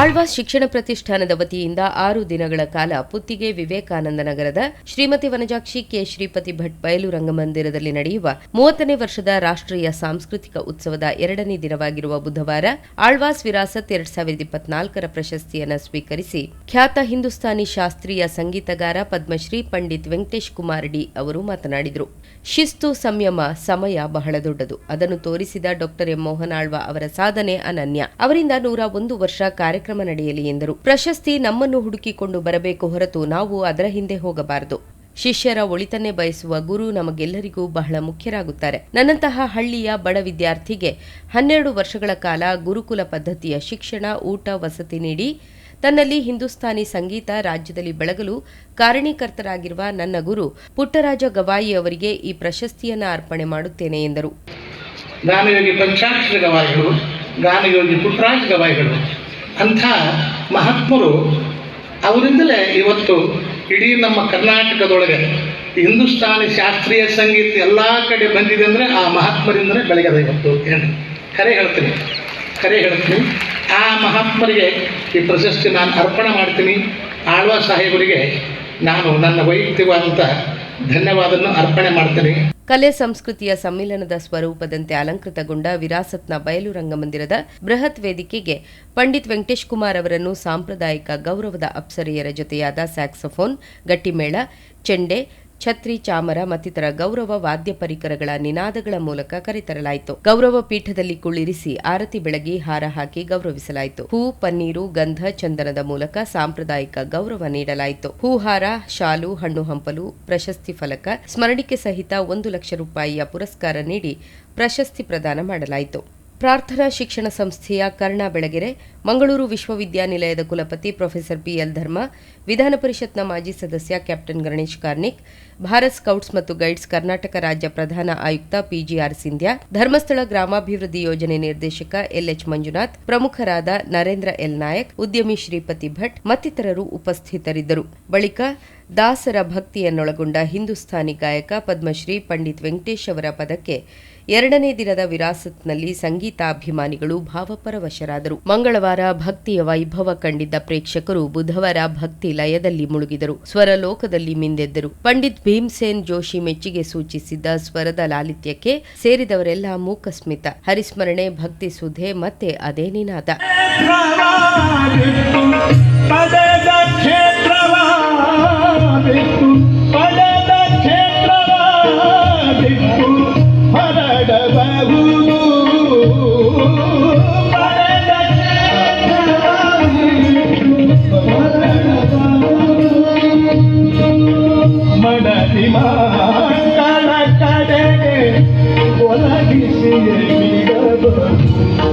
ಆಳ್ವಾಸ್ ಶಿಕ್ಷಣ ಪ್ರತಿಷ್ಠಾನದ ವತಿಯಿಂದ ಆರು ದಿನಗಳ ಕಾಲ ಪುತ್ತಿಗೆ ವಿವೇಕಾನಂದ ನಗರದ ಶ್ರೀಮತಿ ವನಜಾಕ್ಷಿ ಕೆ ಶ್ರೀಪತಿ ಭಟ್ ಬಯಲು ರಂಗಮಂದಿರದಲ್ಲಿ ನಡೆಯುವ ಮೂವತ್ತನೇ ವರ್ಷದ ರಾಷ್ಟ್ರೀಯ ಸಾಂಸ್ಕೃತಿಕ ಉತ್ಸವದ ಎರಡನೇ ದಿನವಾಗಿರುವ ಬುಧವಾರ ಆಳ್ವಾಸ್ ವಿರಾಸತ್ ಎರಡ್ ಸಾವಿರದ ಇಪ್ಪತ್ನಾಲ್ಕರ ಪ್ರಶಸ್ತಿಯನ್ನು ಸ್ವೀಕರಿಸಿ ಖ್ಯಾತ ಹಿಂದೂಸ್ತಾನಿ ಶಾಸ್ತ್ರೀಯ ಸಂಗೀತಗಾರ ಪದ್ಮಶ್ರೀ ಪಂಡಿತ್ ವೆಂಕಟೇಶ್ ಕುಮಾರ್ ಡಿ ಅವರು ಮಾತನಾಡಿದರು. ಶಿಸ್ತು, ಸಂಯಮ, ಸಮಯ ಬಹಳ ದೊಡ್ಡದು. ಅದನ್ನು ತೋರಿಸಿದ ಡಾಕ್ಟರ್ ಎಂ ಮೋಹನ್ ಆಳ್ವಾ ಅವರ ಸಾಧನೆ ಅನನ್ಯ. ಅವರಿಂದ ನೂರ ಒಂದು ವರ್ಷ ಕಾರ್ಯಕ್ರಮ ನಡೆಯಲಿ ಎಂದರು. ಪ್ರಶಸ್ತಿ ನಮ್ಮನ್ನು ಹುಡುಕಿಕೊಂಡು ಬರಬೇಕು ಹೊರತು ನಾವು ಅದರ ಹಿಂದೆ ಹೋಗಬಾರದು. ಶಿಷ್ಯರ ಒಳಿತನ್ನೇ ಬಯಸುವ ಗುರು ನಮಗೆಲ್ಲರಿಗೂ ಬಹಳ ಮುಖ್ಯರಾಗುತ್ತಾರೆ. ನನ್ನಂತಹ ಹಳ್ಳಿಯ ಬಡ ವಿದ್ಯಾರ್ಥಿಗೆ ಹನ್ನೆರಡು ವರ್ಷಗಳ ಕಾಲ ಗುರುಕುಲ ಪದ್ಧತಿಯ ಶಿಕ್ಷಣ, ಊಟ, ವಸತಿ ನೀಡಿ ತನ್ನಲ್ಲಿ ಹಿಂದೂಸ್ತಾನಿ ಸಂಗೀತ ರಾಜ್ಯದಲ್ಲಿ ಬೆಳಗಲು ಕಾರಣೀಕರ್ತರಾಗಿರುವ ನನ್ನ ಗುರು ಪುಟ್ಟರಾಜ ಗವಾಯಿ ಅವರಿಗೆ ಈ ಪ್ರಶಸ್ತಿಯನ್ನು ಅರ್ಪಣೆ ಮಾಡುತ್ತೇನೆ ಎಂದರು. ಗಾನಯೋಗಿ ಪಂಚಾಕ್ಷರ ಗಾನಯೋಗಿ ಪುಟ್ಟರಾಜ ಗವಾಯಿಗಳು. ಅಂಥ ಮಹಾತ್ಮರು ಅವರಿಂದಲೇ ಇವತ್ತು ಇಡೀ ನಮ್ಮ ಕರ್ನಾಟಕದೊಳಗೆ ಹಿಂದೂಸ್ತಾನಿ ಶಾಸ್ತ್ರೀಯ ಸಂಗೀತ ಎಲ್ಲ ಕಡೆ ಬಂದಿದೆ ಅಂದರೆ ಆ ಮಹಾತ್ಮರಿಂದಲೇ ಬೆಳಗದ ಇವತ್ತು ಏನು? ಕರೆ ಹೇಳ್ತೀನಿ. ಕರೆ ಹೇಳ್ತೀನಿ. ಆ ಮಹಾತ್ಮರಿಗೆ ಈ ಪ್ರಶಸ್ತಿ ನಾನು ಅರ್ಪಣೆ ಮಾಡ್ತೀನಿ. ಆಳ್ವಾ ಸಾಹೇಬರಿಗೆ ನಾನು ನನ್ನ ವೈಯಕ್ತಿಕವಾದಂಥ ಧನ್ಯವಾದವನ್ನು ಅರ್ಪಣೆ ಮಾಡ್ತೀನಿ. ಕಲೆ ಸಂಸ್ಕೃತಿಯ ಸಮ್ಮಿಲನದ ಸ್ವರೂಪದಂತೆ ಅಲಂಕೃತಗೊಂಡ ವಿರಾಸತ್ನ ಬಯಲು ರಂಗಮಂದಿರದ ಬೃಹತ್ ವೇದಿಕೆಗೆ ಪಂಡಿತ್ ವೆಂಕಟೇಶ್ ಕುಮಾರ್ ಅವರನ್ನು ಸಾಂಪ್ರದಾಯಿಕ ಗೌರವದ ಅಪ್ಸರೆಯರ ಜೊತೆಯಾದ ಸ್ಯಾಕ್ಸೋಫೋನ್, ಗಟ್ಟಿಮೇಳ, ಚೆಂಡೆ ಛತ್ರಿ ಚಾಮರ ಮತ್ತಿತರ ಗೌರವ ವಾದ್ಯ ಪರಿಕರಗಳ ನಿನಾದಗಳ ಮೂಲಕ ಕರೆತರಲಾಯಿತು. ಗೌರವ ಪೀಠದಲ್ಲಿ ಕುಳ್ಳಿರಿಸಿ ಆರತಿ ಬೆಳಗಿ ಹಾರ ಹಾಕಿ ಗೌರವಿಸಲಾಯಿತು. ಹೂ, ಪನ್ನೀರು, ಗಂಧ, ಚಂದನದ ಮೂಲಕ ಸಾಂಪ್ರದಾಯಿಕ ಗೌರವ ನೀಡಲಾಯಿತು. ಹೂಹಾರ ಶಾಲು, ಹಣ್ಣು ಹಂಪಲು, ಪ್ರಶಸ್ತಿ ಫಲಕ, ಸ್ಮರಣಿಕೆ ಸಹಿತ ಒಂದು ಲಕ್ಷ ರೂಪಾಯಿಯ ಪುರಸ್ಕಾರ ನೀಡಿ ಪ್ರಶಸ್ತಿ ಪ್ರದಾನ ಮಾಡಲಾಯಿತು. ಪ್ರಾರ್ಥನಾ ಶಿಕ್ಷಣ ಸಂಸ್ಥೆಯ ಕರ್ಣ ಬೆಳಗೆರೆ, ಮಂಗಳೂರು ವಿಶ್ವವಿದ್ಯಾನಿಲಯದ ಕುಲಪತಿ ಪ್ರೊಫೆಸರ್ ಪಿಎಲ್ ಧರ್ಮ, ವಿಧಾನ ಪರಿಷತ್ನ ಮಾಜಿ ಸದಸ್ಯ ಕ್ಯಾಪ್ಟನ್ ಗಣೇಶ್ ಕಾರ್ನಿಕ್, ಭಾರತ್ ಸ್ಕೌಟ್ಸ್ ಮತ್ತು ಗೈಡ್ಸ್ ಕರ್ನಾಟಕ ರಾಜ್ಯ ಪ್ರಧಾನ ಆಯುಕ್ತ ಪಿಜಿಆರ್ ಸಿಂಧ್ಯಾ, ಧರ್ಮಸ್ಥಳ ಗ್ರಾಮಾಭಿವೃದ್ಧಿ ಯೋಜನೆ ನಿರ್ದೇಶಕ ಎಲ್ಎಚ್ ಮಂಜುನಾಥ್, ಪ್ರಮುಖರಾದ ನರೇಂದ್ರ ಎಲ್ ನಾಯಕ್, ಉದ್ಯಮಿ ಶ್ರೀಪತಿ ಭಟ್ ಮತ್ತಿತರರು ಉಪಸ್ಥಿತರಿದ್ದರು. ಬಳಿಕ ದಾಸರ ಭಕ್ತಿಯನ್ನೊಳಗೊಂಡ ಹಿಂದೂಸ್ಥಾನಿ ಗಾಯಕ ಪದ್ಮಶ್ರೀ ಪಂಡಿತ್ ವೆಂಕಟೇಶ್ ಅವರ ಪದಕ್ಕೆ ಎರಡನೇ ದಿನದ ವಿರಾಸತ್ನಲ್ಲಿ ಸಂಗೀತಾಭಿಮಾನಿಗಳು ಭಾವಪರವಶರಾದರು. ಮಂಗಳವಾರ ಭಕ್ತಿಯ ವೈಭವ ಕಂಡಿದ್ದ ಪ್ರೇಕ್ಷಕರು ಬುಧವಾರ ಭಕ್ತಿ ಲಯದಲ್ಲಿ ಮುಳುಗಿದರು. ಸ್ವರಲೋಕದಲ್ಲಿ ಮಿಂದೆದ್ದರು. ಪಂಡಿತ್ ಭೀಮ್ಸೇನ್ ಜೋಶಿ ಮೆಚ್ಚುಗೆ ಸೂಚಿಸಿದ್ದ ಸ್ವರದ ಲಾಲಿತ್ಯಕ್ಕೆ ಸೇರಿದವರೆಲ್ಲ ಮೂಕಸ್ಮಿತ. ಹರಿಸ್ಮರಣೆ, ಭಕ್ತಿ ಸುಧೆ, ಮತ್ತೆ ಅದೇ ನಿನಾದ. ಕಾಲ ಕಾಡೆಗೆ ಒಲಗಿಸಿ ಬಿಡಬಹುದು